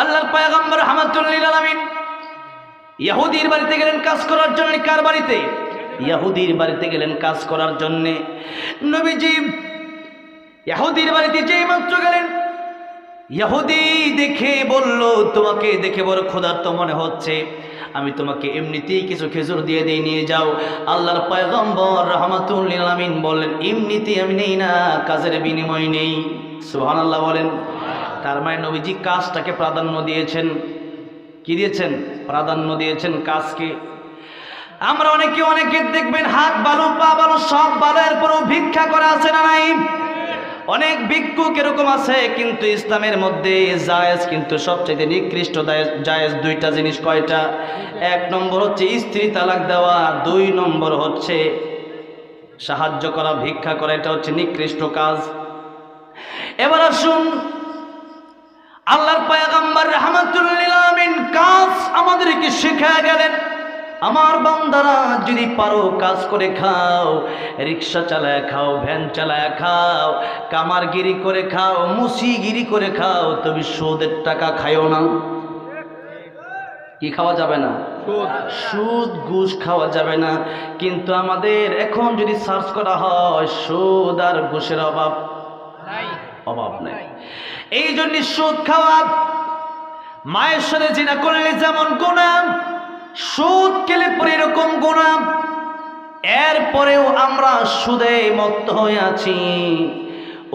আল্লাহর পয়গম্বর হামাতুল্লিল আলামিন ইহুদির বাড়িতে গেলেন কাজ করার জন্য, কার বাড়িতে? ইহুদির বাড়িতে গেলেন কাজ করার জন্য। নবীজি ইহুদির বাড়িতে যেই মাত্র গেলেন ইহুদি দেখে বলল, তোমাকে দেখে বড় ক্ষুধার্ত মনে হচ্ছে। আমি তোমাকে এমনিতেই কিছু খেজুর দিয়ে দিয়ে নিয়ে যাও। আল্লাহর পয়গম্বর রহমাতুল্লিল আমিন বললেন, এমনিতেই আমি নেই না, কাজের বিনিময় নেই। সুহান আল্লাহ বলেন। তার মানে নবীজি কাজটাকে প্রাধান্য দিয়েছেন। কি দিয়েছেন? প্রাধান্য দিয়েছেন কাজকে। আমরা অনেকে অনেকে দেখবেন হাত বালু, পা বালু সব বালু এরপরও ভিক্ষা করে আছে না নাই? অনেক ভিক্ষুক এরকম আছে, কিন্তু ইসলামের মধ্যে জায়েজ কিন্তু সবচেয়ে নিকৃষ্ট জায়েজ দুইটা জিনিস কয়টা? এক নম্বর হচ্ছে স্ত্রী তালাক দেওয়া, দুই নম্বর হচ্ছে সাহায্য করা, ভিক্ষা করা, এটা হচ্ছে নিকৃষ্ট কাজ। এবার আসুন আল্লাহর পায়গাম্বার রহমাতুল্লিল আমিন কাজ আমাদেরকে শেখা গেলেন। আমার বান্দারা যদি পারো কাজ করে খাও রিক্সা চালায় খাও ভ্যান চালায় খাও কামারগিরি করে খাও মুসিগিরি করে খাও তুমি সুদের টাকা খাইও না। কি খাওয়া যাবে না? সুদ। ঘুষ খাওয়া যাবে না। কিন্তু আমাদের এখন যদি সার্চ করা হয় সুদ আর ঘুষের অভাব অভাব নেই। এই জন্য সুদ খাওয়া, মায়ের সাথে জিনা করলে যেমন গোনাম সুদ খেলে পরে এরকম গোনাম এরপরেও আমরা সুদে মত্ত হয়ে আছি।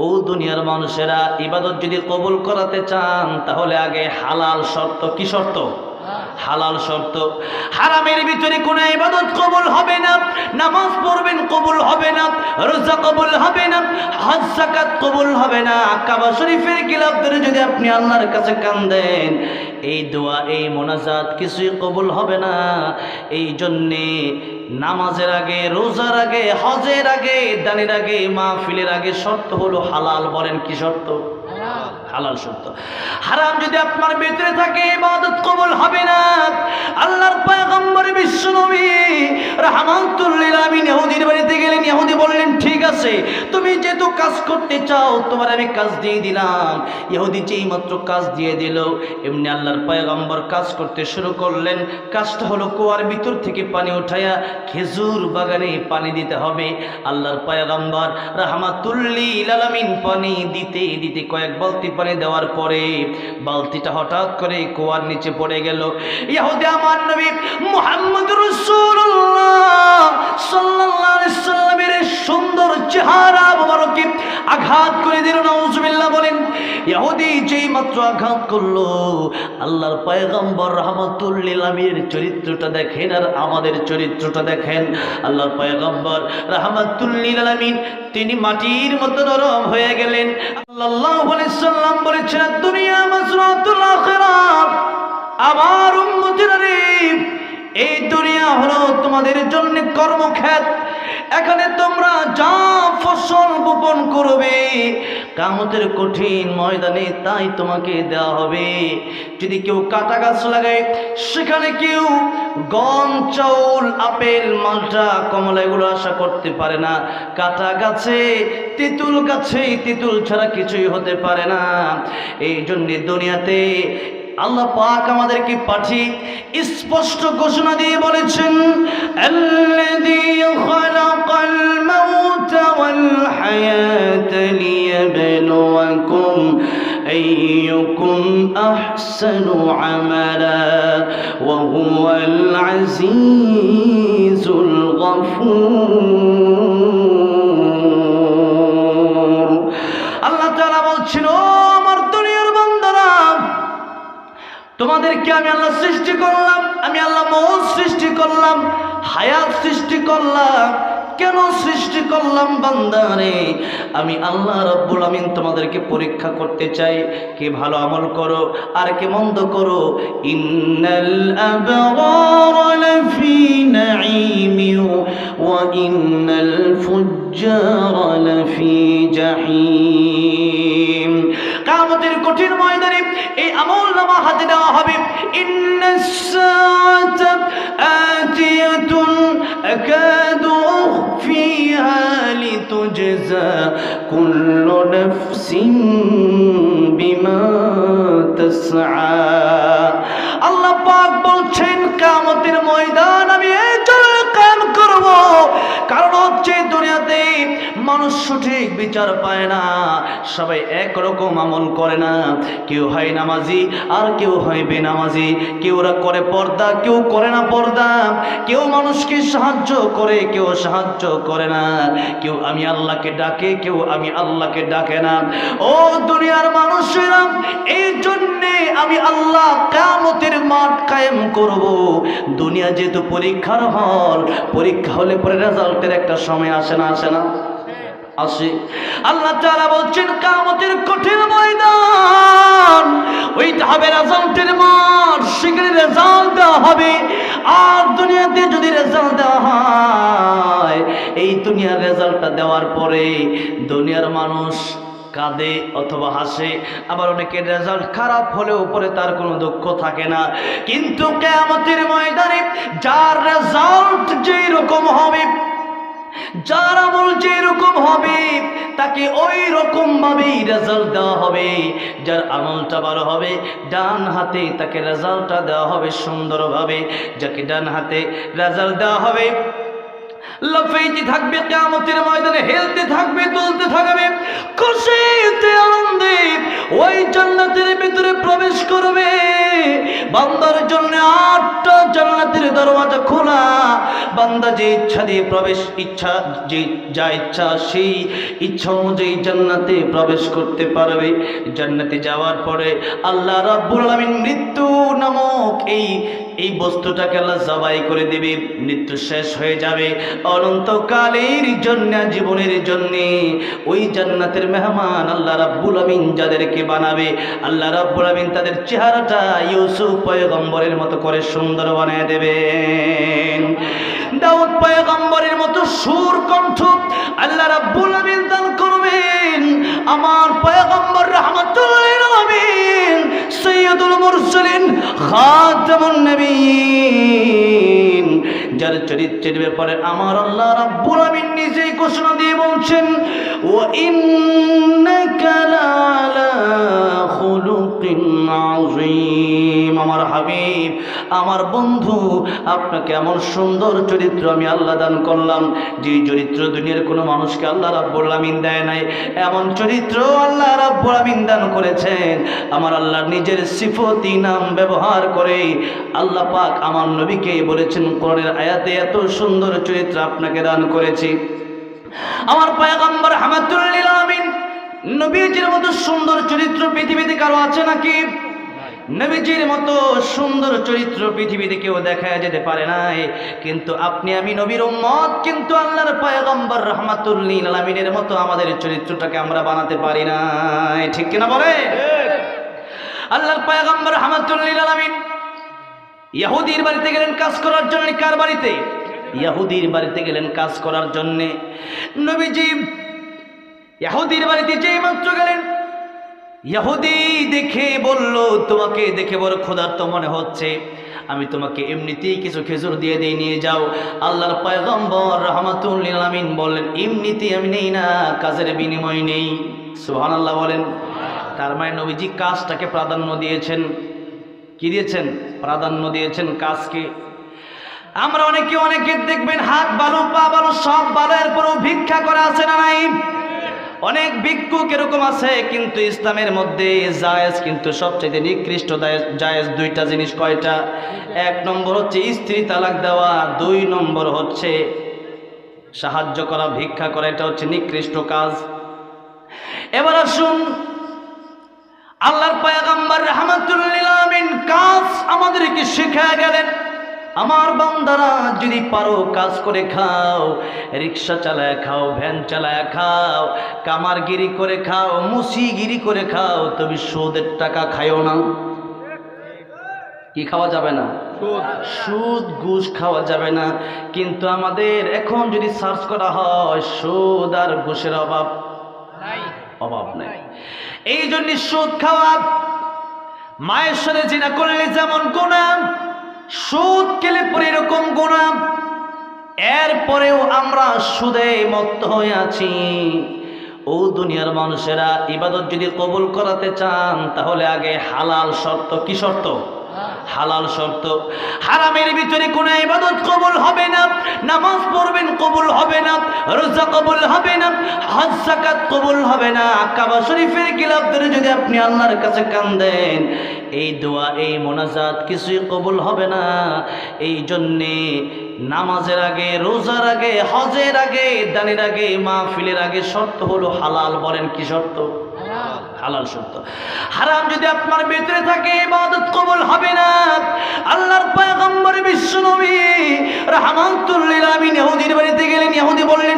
ও দুনিয়ার মানুষেরা, ইবাদত যদি কবুল করাতে চান, তাহলে আগে হালাল শর্ত, কি শর্ত? হালাল শর্ত। হারামের ভিতরে কোনো ইবাদত কবুল হবে না, নামাজ পড়বেন কবুল হবে না, রোজা কবুল হবে না, হজ জাকাত কবুল হবে না। কাবা শরীফের গিলাপ ধরে যদি আপনি আল্লাহর কাছে কান দেন এই দোয়া, এই মোনাজাত কিছুই কবুল হবে না। এই জন্যে নামাজের আগে, রোজার আগে, হজের আগে, দানের আগে, মাহফিলের আগে শর্ত হলো হালাল বলেন কি শর্ত? হালাল সত্য। হারাম যদি আপনার ভিতরে থাকে ইবাদত কবুল হবে না। আল্লাহর পয়গম্বর বিশ্ব নবী ইহুদির বাড়িতে গেলেন। ইহুদি বললেন, ঠিক আছে, তুমি যেহেতু কাজ করতে চাও, তোমার আমি কাজ দিয়ে দিলাম। ইহুদি যেই মাত্র কাজ দিয়ে দিল, এমনি আল্লাহর পয়গম্বর কাজ করতে শুরু করলেন। কাজটা হলো কুয়ার ভিতর থেকে পানি উঠাইয়া খেজুর বাগানে পানি দিতে হবে। আল্লাহর পয়গম্বর রাহমাতুল্লিল আলামিন পানি দিতে দিতে কয়েক বালতি পানি দেওয়ার পরে বালতিটা হঠাৎ করে কুয়ার নিচে পড়ে গেল। ইহুদি আমার নবী মুহাম্মদ সাল্লাল্লাহু আলাইহি সাল্লামের সুন্দর চেহারা মোবারকে আঘাত করে দিল, নাউজুবিল্লাহ বলেন। ইহুদি যেই মাত্র আঘাত করল, আল্লাহর পয়গম্বর রহমাতুল্লিল চরিত্রটা দেখেন আর আমাদের চরিত্রটা দেখেন। আল্লাহর পয়গম্বর রহমাতুল্লিল আমিন, তিনি মাটির মতো নরম হয়ে গেলেন। আল্লাহ সাল্লাম বলেছেন, দুনিয়া মাসরাতুল আখিরাত, আমার উম্মতিরা রে এই দুনিয়া হলো তোমাদের জন্য কর্মক্ষেত। এখানে তোমরা যা ফসল বপন করবে, কামতের কঠিন ময়দানে তাই তোমাকে দেওয়া হবে। যদি কেউ কাটা গাছ লাগায়, সেখানে কেউ গম, চাউল, আপেল, মালটা, কমলা এগুলো আশা করতে পারে না। কাটা গাছে, তেঁতুল গাছে, তেঁতুল ছাড়া কিছুই হতে পারে না। এই জন্যে দুনিয়াতে আল্লাহ পাক আমাদেরকে পাঠিয়ে স্পষ্ট ঘোষণা দিয়ে বলেছেন الذي خلق الموت والحياة ليبلوكم أيكم أحسن عملا وهو العزيز الغفور তোমাদেরকে আমি আল্লাহ সৃষ্টি করলাম, আমি আল্লাহ মৌত সৃষ্টি করলাম, হায়াত সৃষ্টি করলাম। কেন সৃষ্টি করলাম বান্দারে আমি আল্লাহ রব্বুল আমিন তোমাদেরকে পরীক্ষা করতে চাই, কে ভালো আমল করো, আর কে মন্দ করো। ইন্নাল আবরার ইন্নাল ফুজ্জার লাফি কঠিন ময়দানে এই আমল নামা হাতে দেওয়া হবে ইন্নাস সাআতা আতিয়াতুন আকাদু উখফিহা লিতুজজা কুল্লু নাফসিন বিমা تسعى আল্লাহ পাক বলছেন কামতের ময়দান আমি এই জন্য কাম করব কারণ হচ্ছে দুনিয়াতে মানুষ সঠিক বিচার পায় না। সবাই একরকম আমল করে না। কেউ হয় নামাজি, আর কেউ হয় বেনামাজি। কেউরা করে পর্দা, কেউ করে না পর্দা। কেউ মানুষকে সাহায্য করে, কেউ সাহায্য করে না। কেউ আমি আল্লাহকে ডাকে, কেউ আমি আল্লাহকে ডাকে না। ও দুনিয়ার মানুষেরা, এই জন্যে আমি আল্লাহ কামতের মাঠ কায়েম করব। দুনিয়া যেহেতু পরীক্ষার হল, পরীক্ষা হলে পরে রেজাল্টের একটা সময় আসে না আসে না। আসে। আল্লাহ তারা বলছেন, কামতের কঠিন ময়দান, ওই হবে রেজাল্টের মাঠ সেখানে রেজাল্ট দেওয়া হবে। আর দুনিয়াতে যদি রেজাল্ট দেওয়া হয়, এই দুনিয়ার রেজাল্টটা দেওয়ার পরে দুনিয়ার মানুষ কাঁদে অথবা হাসে। আবার অনেকের রেজাল্ট খারাপ হলেও পরে তার কোনো দুঃখ থাকে না। কিন্তু কেয়ামতের ময়দানে যার রেজাল্ট যেই রকম হবে যার আমল যেরকম হবে, তাকে ওই রকম ভাবেই রেজাল্ট দেওয়া হবে। যার আমলটা ভালো হবে, ডান হাতে তাকে রেজাল্টটা দেওয়া হবে সুন্দরভাবে। যাকে ডান হাতে রেজাল্ট দেওয়া হবে লাফাইতে থাকবে কেমতের ময়দানে হেলতে থাকবে, তুলতে থাকবে, খুশিতে, আনন্দে ওই জান্নাতের ভিতরে প্রবেশ করবে। বান্দার জন্য আটটা জান্নাতের দরওয়াজা খোলা। বান্দা যে ইচ্ছা দিয়ে প্রবেশ, ইচ্ছা যে যা ইচ্ছা সেই ইচ্ছা অনুযায়ী জান্নাতে প্রবেশ করতে পারবে। জান্নাতে যাওয়ার পরে আল্লাহ রাব্বুল আলামিন মৃত্যু নামক এই এই বস্তুটাকে আল্লাহ জবাই করে দিবে, মৃত্যু শেষ হয়ে যাবে। অনন্তকালের জন্য, জীবনের জন্য ওই জান্নাতের মেহমান আল্লাহ রাব্বুল আমিন যাদেরকে বানাবে, আল্লাহ রাব্বুল আমিন তাদের চেহারাটা ইউসুফ পয়গম্বরের মতো করে সুন্দর বানিয়ে দেবেন। দাউদ পয়গম্বরের মতো সুর কণ্ঠ আল্লাহ রাব্বুল আমিন দান করবেন। আমার পয়গম্বর রহমাতুল্লাহ আমিন সৈয়দুল মুরসালিন, খাতামুন নবীন। যার চরিত্রের ব্যাপারে আমার আল্লাহ রাব্বুল আমিন নিজেই ঘোষণা দিয়ে বলছেন ও আযীম আমার হাবিব, আমার বন্ধু, আপনাকে এমন সুন্দর চরিত্র আমি আল্লাহ দান করলাম যে চরিত্র দুনিয়ার কোনো মানুষকে আল্লাহ রাব্বুল দেয় নাই। এমন চরিত্র আল্লাহ রাব্বুল দান করেছেন। আমার আল্লাহ নিজের সিফতি নাম ব্যবহার করে আল্লাহ পাক আমার নবীকে বলেছেন, কোরআনের আয়াতে এত সুন্দর চরিত্র আপনাকে দান করেছি। আমার পয়গম্বর হামাদুল্লিল আমিন নবীজির মতো সুন্দর চরিত্র পৃথিবীতে কারও আছে নাকি? নবীজির মতো সুন্দর চরিত্র পৃথিবীতে কেউ দেখা যেতে পারে নাই। কিন্তু আপনি, আমি নবীর উম্মত, কিন্তু আল্লাহর পয়গম্বর রহমাতুল্লিল আলমিনের মতো আমাদের চরিত্রটাকে আমরা বানাতে পারি নাই। ঠিক কিনা বলে? আল্লাহর পয়গম্বর রহমাতুল্লিল আলমিন ইয়াহুদির বাড়িতে গেলেন কাজ করার জন্য। কার বাড়িতে? ইয়াহুদির বাড়িতে গেলেন কাজ করার জন্যে। নবীজি ইয়াহুদির বাড়িতে যেই মাত্র গেলেন, ইয়াহুদি দেখে বলল, তোমাকে দেখে বড় ক্ষুধার্ত মনে হচ্ছে। আমি তোমাকে এমনিতেই কিছু খেজুর দিয়ে দিয়ে নিয়ে যাও। আল্লাহর পয়গম্বর রহমাতুল্লিল আমিন বললেন, এমনিতেই আমি নেই না, কাজের বিনিময় নেই। সুবহানাল্লাহ বলেন। তার মানে নবীজি কাজটাকে প্রাধান্য দিয়েছেন। কি দিয়েছেন? প্রাধান্য দিয়েছেন কাজকে। আমরা অনেকে অনেকে দেখবেন হাত বালু, পা বালু সব বালু এরপরও ভিক্ষা করে, আছে না নাই? অনেক ভিক্ষুক এরকম আছে, কিন্তু ইসলামের মধ্যে জায়েজ কিন্তু সবচেয়ে নিকৃষ্ট জায়েজ দুইটা জিনিস কয়টা? এক নম্বর হচ্ছে স্ত্রী তালাক দেওয়া, দুই নম্বর হচ্ছে সাহায্য করা, ভিক্ষা করা, এটা হচ্ছে নিকৃষ্ট কাজ। এবার আসুন, আল্লাহর পায়গাম্বার রহমাতুল্লিল আমিন কাজ আমাদেরকে শেখায় গেলেন। আমার বান্দারা যদি পারো কাজ করে খাও রিক্সা চালায় খাও ভ্যান চালায় খাও কামারগিরি করে খাও মুসিগিরি করে খাও তুমি সুদের টাকা খাইও না। কি খাওয়া যাবে না? সুদ। ঘুষ খাওয়া যাবে না। কিন্তু আমাদের এখন যদি সার্চ করা হয় সুদ আর ঘুষের অভাব। অভাব নেই। এই জন্য সুদ খাওয়া মায়ের সাথে জিনা করলে যেমন গোনাম সুদ খেলে পরে এরকম গোনা এরপরেও আমরা সুদে মত্ত হয়ে আছি। ও দুনিয়ার মানুষেরা, ইবাদত যদি কবুল করাতে চান, তাহলে আগে হালাল শর্ত কি শর্ত? হালাল শর্ত। হারামের ভিতরে কোনো ইবাদত কবুল হবে না, নামাজ পড়বেন কবুল হবে না, রোজা কবুল হবে না, হজ জাকাত কবুল হবে না। কাবা শরীফের গিলাফ ধরে যদি আপনি আল্লাহর কাছে কান্দেন, এই দোয়া, এই মোনাজাত কিছুই কবুল হবে না। এই জন্যে নামাজের আগে, রোজার আগে, হজের আগে, দানের আগে, মাহফিলের আগে শর্ত হলো হালাল বলেন কি শর্ত? হালাল শব্দ হারাম যদি আপনার ভেতরে থাকে, ইবাদত কবুল হবে না। আল্লাহর পয়গম্বর বিশ্ব নবী রাহমাতুল্লিল আমিন ইহুদির বাড়িতে গেলেন। ইহুদি বললেন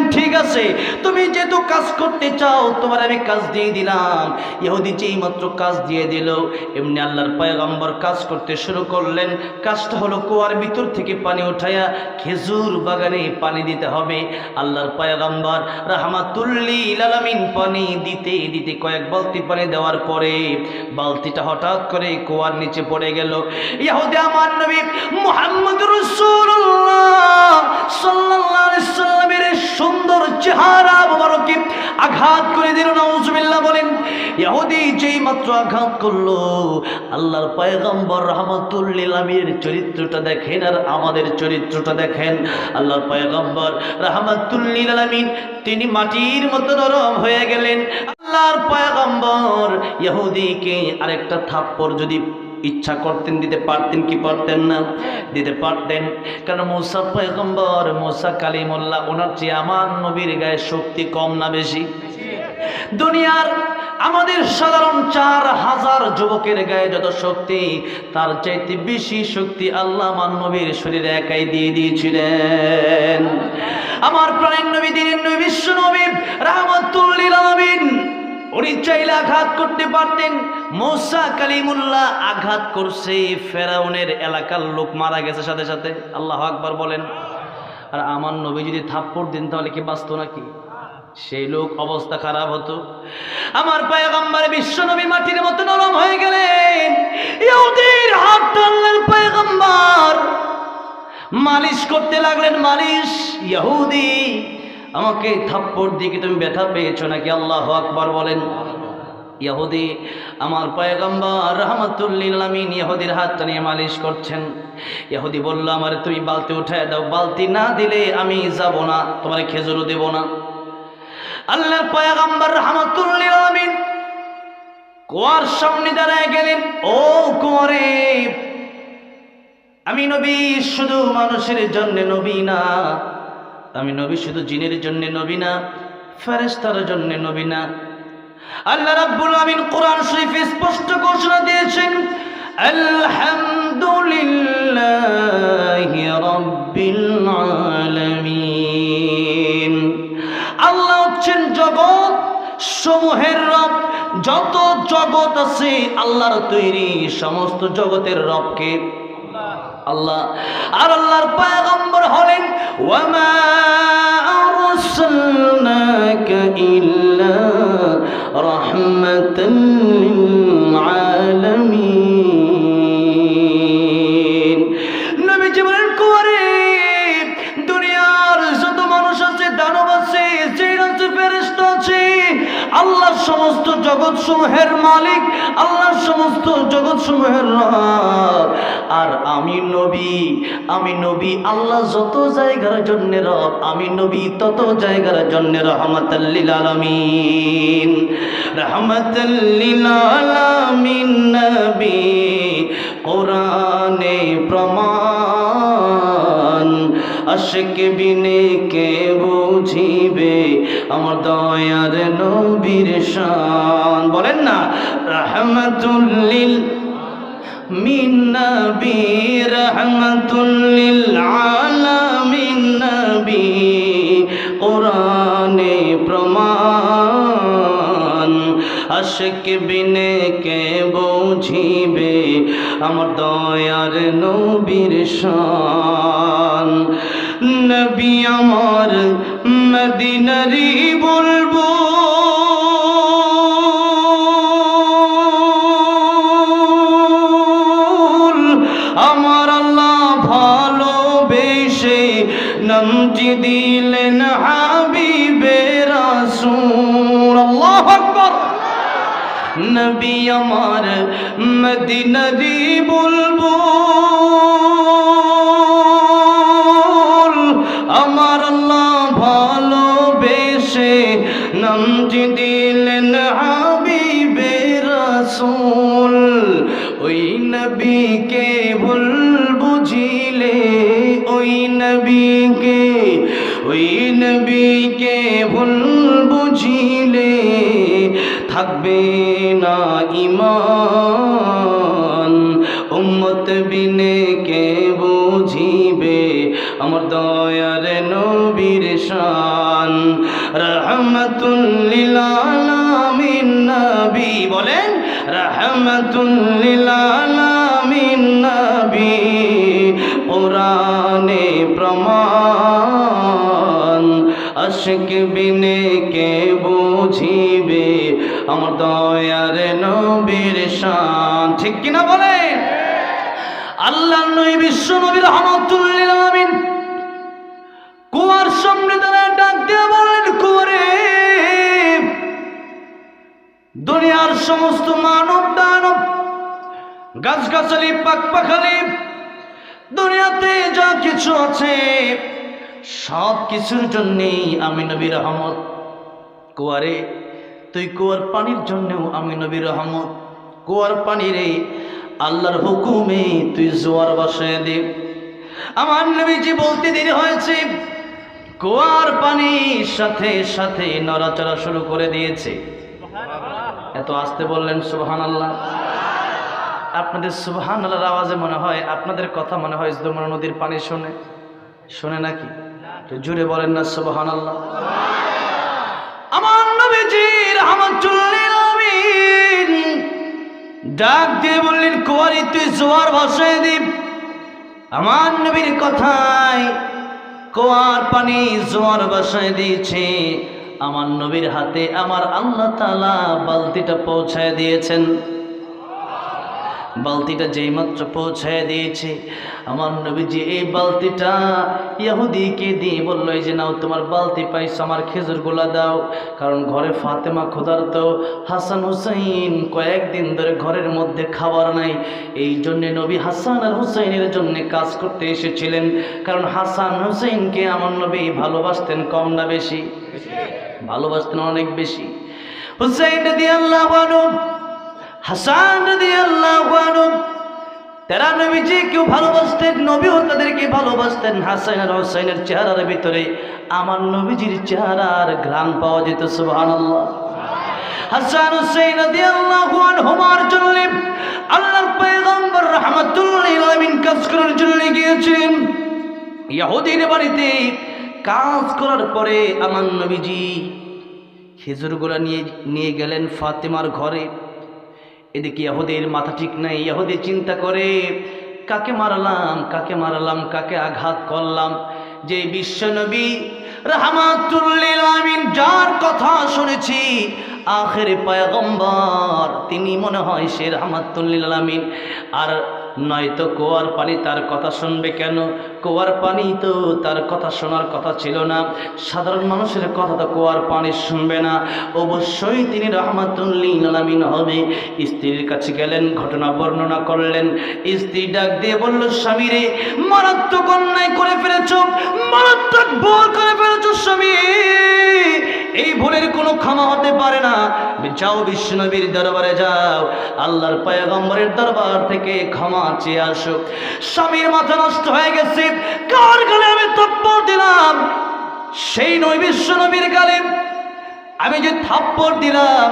আছে। তুমি যেহেতু কাজ করতে চাও, তোমার আমি কাজ দিয়ে দিলাম। ইহুদি যেই মাত্র কাজ দিয়ে দিল, এমনি আল্লাহর পয়গম্বর কাজ করতে শুরু করলেন। কাজটা হলো কুয়ার ভিতর থেকে পানি উঠাইয়া খেজুর বাগানে পানি দিতে হবে। আল্লাহর পয়গম্বর রাহমাতুল্লিল আলামিন পানি দিতে দিতে কয়েক বালতি পানি দেওয়ার পরে বালতিটা হঠাৎ করে কুয়ার নিচে পড়ে গেল। ইহুদি আমার নবী মুহাম্মদ রাসূলুল্লাহ সাল্লাল্লাহু আলাইহি সাল্লামের সুন্দর চেহারা আঘাত করে দিল, নাউজুবিল্লাহ বলেন ইহুদি যেই মাত্র আঘাত করল, আল্লাহর পয়গম্বর আমির চরিত্রটা দেখেন আর আমাদের চরিত্রটা দেখেন। আল্লাহর পয়গম্বর রহমাতুল্লিল আমিন, তিনি মাটির মতো নরম হয়ে গেলেন। আল্লাহর পয়গম্বর ইহুদিকে আরেকটা থাপ্পড় যদি ইচ্ছা করতেন দিতে পারতেন কি পারতেন না? দিতে পারতেন। কারণ মৌসা পয়গম্বর মৌসা কালিমুল্লাহ ওনার চেয়ে আমার নবীর গায়ে শক্তি কম না বেশি? দুনিয়ার আমাদের সাধারণ চার হাজার যুবকের গায়ে যত শক্তি তার চাইতে বেশি শক্তি আল্লাহ আমার নবীর শরীরে একাই দিয়ে দিয়েছিলেন। আমার প্রাণের নবী দিনের নবী বিশ্ব নবী রাহমাতুল্লিল আলামিন উনি চাইলে আঘাত করতে পারতেন। মৌসা কালিমুল্লাহ আঘাত করছে ফেরাউনের এলাকার লোক মারা গেছে সাথে সাথে। আল্লাহ আকবার বলেন। আর আমার নবী যদি থাপ্পড় দিন তাহলে কি বাঁচত নাকি? সেই লোক অবস্থা খারাপ হতো। আমার পায়গম্বর বিশ্ব নবী মাটির মতো নরম হয়ে গেলেন। ইহুদির হাত টানলেন পায়গম্বর। মালিশ করতে লাগলেন মালিশ। ইহুদি আমাকে থাপ্পড় দিকে তুমি ব্যথা পেয়েছ নাকি? আল্লাহ আকবার বলেন। ইহুদি আমার পয়গম্বর রহমতুল্লিল আমিন ইহুদির হাতটা নিয়ে মালিশ করছেন। ইহুদি বলল, আমার তুমি বালতি উঠায় দাও। বালতি না দিলে আমি যাব না, তোমার খেজুরও দেব না। আল্লাহর পয়গম্বর রহমতুল্লিল আমিন কুয়ার সামনে দাঁড়ায় গেলেন। ও কুয়ারে, আমি নবী, শুধু মানুষের জন্য নবী না আমি নবী, শুধু জিনের জন্য নবী না ফেরেস্তার জন্য নবী না। আল্লাহ রাব্বুল আমিন কোরআন শরীফে স্পষ্ট ঘোষণা দিয়েছেন, আলহামদুলিল্লাহি রাব্বিল আলামিন। আল্লাহ হচ্ছেন জগৎ সমূহের রব, যত জগৎ আছে আল্লাহর তৈরি সমস্ত জগতের রবকে আল্লাহ আর আল্লাহর পয়গম্বর হলেন ওয়ামা আরসালনাকা ইল্লা রাহমাতাল সমস্ত জগৎ সমূহের মালিক আল্লাহ সমস্ত জগৎ সমূহের রব। আর আমি নবী আমি নবী আল্লাহ যত জায়গার জন্য রব, আমি নবী তত জায়গার জন্য রহমতাল্লিল আলামিন। রহমতাল্লিল আলামিন নবী, কোরআনে প্রমাণ, আশেক বিনে কে বুঝিবে আমার দয়ার নবীর শান। বলেন না, রহমতুল্লিল মিন নবী, রহমতুল্লিল আলামিন নবী। কোরআনে প্রমাণ, আশেক বিনে কে বুঝিবে আমার দয়ার নবীর শান। নবী আমার মদিনারি বলব। আমার আল্লাহ ভালোবেসে নামটি দিলেন হাবিবে নবী আমার মদিনারি নামটি দিলেন হাবিবে রাসূল। ওই নবীকে ভুল বুঝিলে, ওই নবীকে ওই নবীকে ভুল বুঝিলে, থাকবে না আশিক বিনে কে বুঝিবে আমার দয়ার নবীর শান। ঠিক কিনা বলেন? আল্লাহ নবী বিশ্ব নবীর রহমতুল্লিল কুয়ার সামনে দাঁড়ায় ডাক দিয়ে দুনিয়ার সমস্ত মানব দানব, গাছগাছালি পাক পাখালি দুনিয়াতে যা কিছু আছে, সব কিছুর জন্যেই আমি নবী রহমত। কুয়ারে, তুই কুয়ার পানির জন্যেও আমি নবী রহমত। কুয়ার পানি রে আল্লাহর হুকুমে তুই জোয়ার বসায় দে। আমার নবীজি বলতে দেরি হয়েছে, কুয়ার পানির সাথে সাথে নড়াচড়া শুরু করে দিয়েছে। এত আসতে বললেন সুবহান আল্লাহ আপনাদের সুবহান আল্লাহর আওয়াজে মনে হয়, আপনাদের কথা মনে হয় যমুনা নদীর পানি শোনে। শোনে নাকি? একটু জুড়ে বলেন না সুবহান আল্লাহ আমার নবীজির আমার ডাক দিয়ে বললেন, কুয়ারি, তুই জোয়ার ভাসায় দিব। আমার নবীর কথায় কুয়ার পানি জোয়ার বাসায় দিয়েছে। আমার নবীর হাতে আমার আল্লাহ তালা বালতিটা পৌঁছায় দিয়েছেন। বালতিটা যেই মাত্র পৌঁছায় দিয়েছে। আমার নবীজি এই বালতিটা ইয়াহুদিকে দিয়ে বলল, এই যে নাও, তোমার বালতি পাইছো, আমার খেজুরগুলা দাও। কারণ ঘরে ফাতেমা খোদার তো হাসান হুসাইন কয়েকদিন ধরে ঘরের মধ্যে খাবার নাই। এই জন্যে নবী হাসান আর হুসাইনের জন্যে কাজ করতে এসেছিলেন। কারণ হাসান হুসাইনকে আমার নবী ভালোবাসতেন কম না বেশি। ভালোবাসতেন অনেক বেশি। হুসাইন দিয়ে আল্লাহ হাসান রাদিয়াল্লাহু আনহু, তারা নবীজি কেউ ভালোবাসতেন, নবীও তাদেরকে ভালোবাসতেন। হাসান আর হোসাইনের চেহারার ভিতরে আমার নবীজির চেহারার ঘ্রাণ পাওয়া যেত, সুবহানাল্লাহ। হাসান, হুসাইন আনহুমার জন্য আল্লাহর পয়গম্বর রাহমাতুল্লাহ আলামিন কাজ করার জন্য গিয়েছেন ইহুদির বাড়িতে কাজ করার পরে আমার নবীজি খেজুরগুলা নিয়ে নিয়ে গেলেন ফাতেমার ঘরে। এদিকে ইয়াহুদের মাথা ঠিক নাই ইয়াহুদি চিন্তা করে, কাকে মারলাম কাকে মারলাম, কাকে আঘাত করলাম? যে বিশ্বনবী রাহমাতুল্লিল যার কথা শুনেছি, আখের পয়গম্বর, তিনি মনে হয় সে রাহমাতুল্লিল আর নয়তো কুয়ার পানি তার কথা শুনবে কেন? কুয়ার পানি তো তার কথা শোনার কথা ছিল না। সাধারণ মানুষের কথা তো কুয়ার পানি শুনবে না। অবশ্যই তিনি রহমাতুল্লিন হবে। স্ত্রীর কাছে গেলেন, ঘটনা বর্ণনা করলেন। স্ত্রী ডাক দিয়ে বলল, স্বামী রে, মারাত্মক অন্যায় করে ফেলেছ, মারাত্মক ভুল করে ফেলেছ, স্বামী। এই ভুলের কোনো ক্ষমা হতে পারে না। যাও বিষ্ণবীর দরবারে যাও। আল্লাহর পয়গম্বরের দরবার থেকে ক্ষমা চেয়ে আসো। স্বামীর মাথা নষ্ট হয়ে গেছে। কার গালে আমি থাপ্পড় দিলাম? সেই নয় বিশ্বনবীর গালে আমি যে থাপ্পড় দিলাম,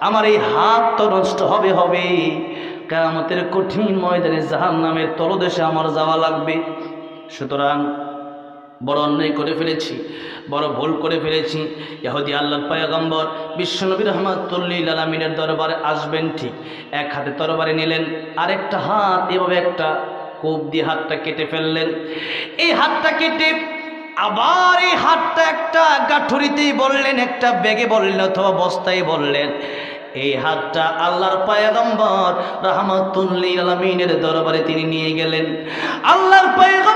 আমার এই হাত তো নষ্ট হবে হবে। কেরামতের কঠিন ময়দানে জাহান নামের তলদেশে আমার যাওয়া লাগবে। সুতরাং বড় অন্যায় করে ফেলেছি, বড় ভুল করে ফেলেছি। ইহুদি আল্লাহর পয়গম্বর, বিশ্বনবী রহমাতুল্লিল আলমিনের দরবারে আসবেন ঠিক। এক হাতে তরবারে নিলেন, আরেকটা হাত, এভাবে একটা কোপ দিয়ে হাতটা কেটে ফেললেন। এই হাতটা কেটে আবার এই হাতটা একটা গাঠুরিতেই বললেন, একটা ব্যাগে বললেন অথবা বস্তায় বললেন। এই হাতটা আল্লাহর পায়গম্বর রহমাতুল্লিল আলমিনের দরবারে তিনি নিয়ে গেলেন। আল্লাহর পায়গম্বরকে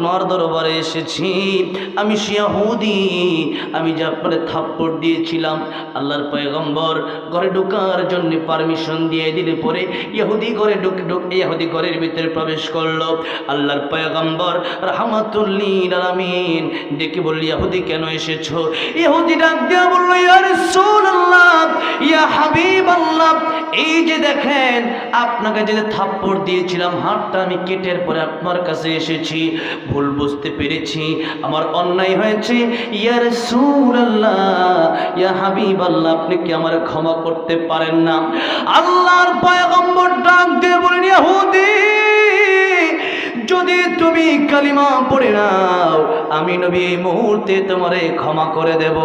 আপনার দরবারে এসেছি। আমি শিয়াহুদি, আমি যে আপনার থাপ্পড় দিয়েছিলাম। আল্লাহর পয়গম্বর ঘরে ঢোকার জন্য পারমিশন দিয়ে দিলে পরে ইহুদি ঘরে ঢুকে ঢুকে, ইহুদি ঘরের ভিতরে প্রবেশ করল। আল্লাহর পয়গম্বর রহমাতুল্লিল আলামিন ডেকে বললি, ইহুদি কেন এসেছ? ইহুদি ডাক দিয়া বলল, ইয়া রাসূলুল্লাহ, ইয়া হাবিবাল্লাহ, এই যে দেখেন, আপনাকে যে থাপ্পড় দিয়েছিলাম, হাতটা আমি কেটের পরে আপনার কাছে এসেছি। ভুল বুঝতে পেরেছি। আমার অন্যায় হয়েছে। ইয়া রাসূলুল্লাহ, ইয়া হাবিব আল্লাহ আপনি কি আমার ক্ষমা করতে পারেন না? আল্লাহর পয়গম্বর ডাক দিয়ে বলেন, ইহুদি, যদি তুমি কালিমা পড়ে নাও, আমি নবী এই মুহূর্তে তোমারে ক্ষমা করে দেব।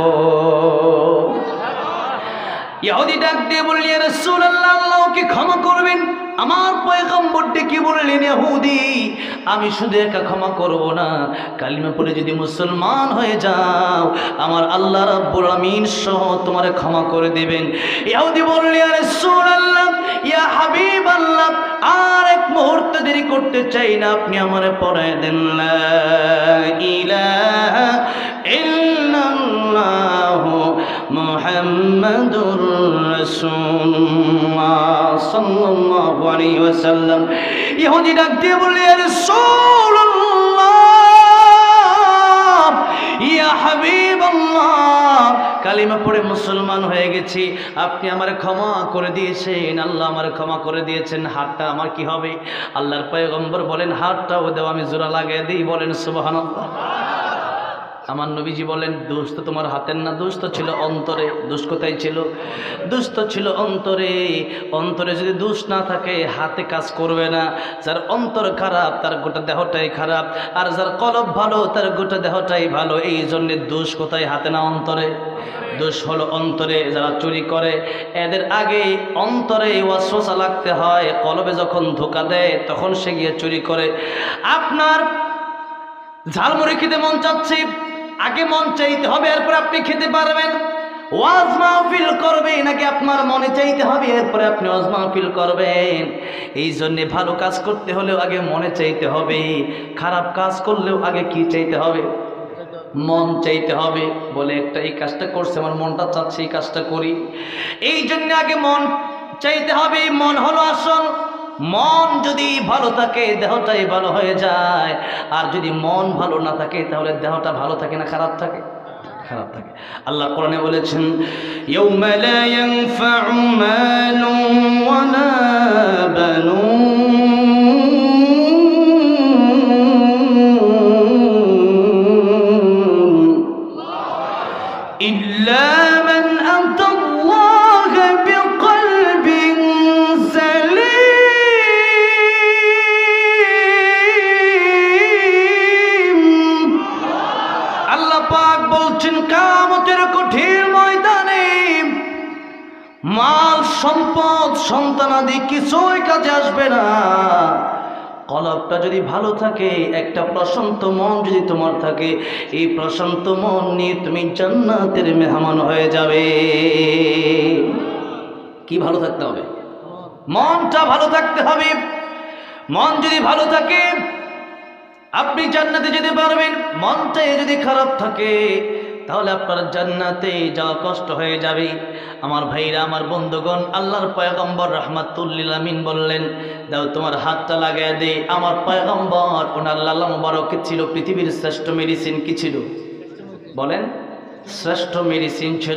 ইহুদি ডাক দিয়ে বললেন রাসূলুল্লাহ, আল্লাহকে ক্ষমা করবেন। আমার পয়গম্বর ডেকে বললেন ইহুদি? আমি শুধু একা ক্ষমা করব না। কালিমা পড়ে যদি মুসলমান হয়ে যাও, আমার আল্লাহ রাব্বুল আমিন সহ তোমারে ক্ষমা করে দেবেন। ইহুদি বললেন রাসূলুল্লাহ ইয়া হাবিবাল্লাহ, আর এক মুহূর্ত দেরি করতে চাই না, আপনি আমারে পড়ায় দেন। লা ইলাহা ইল্লাল্লাহু মুহাম্মাদুর রাসূলুল্লাহ সাল্লাল্লাহু আলাইহি ওয়াসাল্লাম। ইহুদি ডাক দিয়ে বলল ইয়া রাসূলুল্লাহ, ইয়া হাবিবাল্লাহ, কালিমা পড়ে মুসলমান হয়ে গেছি। আপনি আমার ক্ষমা করে দিয়েছেন, আল্লাহ আমার ক্ষমা করে দিয়েছেন। হাতটা আমার কি হবে? আল্লাহর পয়গম্বর বলেন, হাতটাও দেও, আমি জোড়া লাগিয়ে দিই। বলেন, সুবহানাল্লাহ। আমার নবীজি বলেন, দোষ তো তোমার হাতের না, দোষ তো ছিল অন্তরে। দোষ কোথায় ছিল? তো ছিল অন্তরে। অন্তরে যদি দোষ না থাকে, হাতে কাজ করবে না। যার অন্তর খারাপ, তার গোটা দেহটাই খারাপ। আর যার কলব ভালো, তার গোটা দেহটাই ভালো। এই জন্যে দোষ কোথায়, হাতে না অন্তরে? দোষ হলো অন্তরে, যারা চুরি করে, এদের আগে অন্তরে ওয়াসওয়াসা লাগতে হয়। কলবে যখন ধোকা দেয়, তখন সে গিয়ে চুরি করে। আপনার ঝালমুড়ি খেতে মন চাচ্ছে? আগে মন চাইতে হবে, এরপর আপনি খেতে পারবেন। ওয়াজ মাহফিল করবে নাকি আপনার মনে চাইতে হবে, এরপরে আপনি ওয়াজ মাহফিল করবেন। এই জন্যে ভালো কাজ করতে হলেও আগে মনে চাইতে হবে, খারাপ কাজ করলেও আগে কি চাইতে হবে? মন চাইতে হবে, বলে একটা এই কাজটা করছে, আমার মনটা চাচ্ছে এই কাজটা করি। এই জন্য আগে মন চাইতে হবে, মন হলো আসল। মন যদি ভালো থাকে, দেহটাই ভালো হয়ে যায়। আর যদি মন ভালো না থাকে, তাহলে দেহটা ভালো থাকে না খারাপ থাকে? খারাপ থাকে। আল্লাহ কোরআনে বলেছেন ইয়ানফা'ু মালুন ওয়ালা বানুন। মাল, সম্পদ সন্তানাদি কিছুই কাজে আসবে না। কলবটা যদি ভালো থাকে, একটা প্রশান্ত মন যদি তোমার থাকে, এই প্রশান্ত মন নিয়ে তুমি জান্নাতের মেহমান হয়ে যাবে। কি ভালো থাকতে হবে? মনটা ভালো থাকতে হবে। মন যদি ভালো থাকে, আপনি জান্নাতে যেতে পারবেন। মনটাই যদি খারাপ থাকে তাহলে আপনার জান্নাতে যাওয়া কষ্ট হয়ে যাবে। আমার ভাইরা, আমার বন্ধুগণ, আল্লাহর পয়গম্বর রহমাতুল্লিল আমিন বললেন, দাও তোমার হাতটা লাগাই দে। আমার পয়গম্বর, ওনার লাল্লা কি ছিল? পৃথিবীর শ্রেষ্ঠ মেডিসিন কি ছিল? বলেন, শ্রেষ্ঠ মেডিসিন ছিল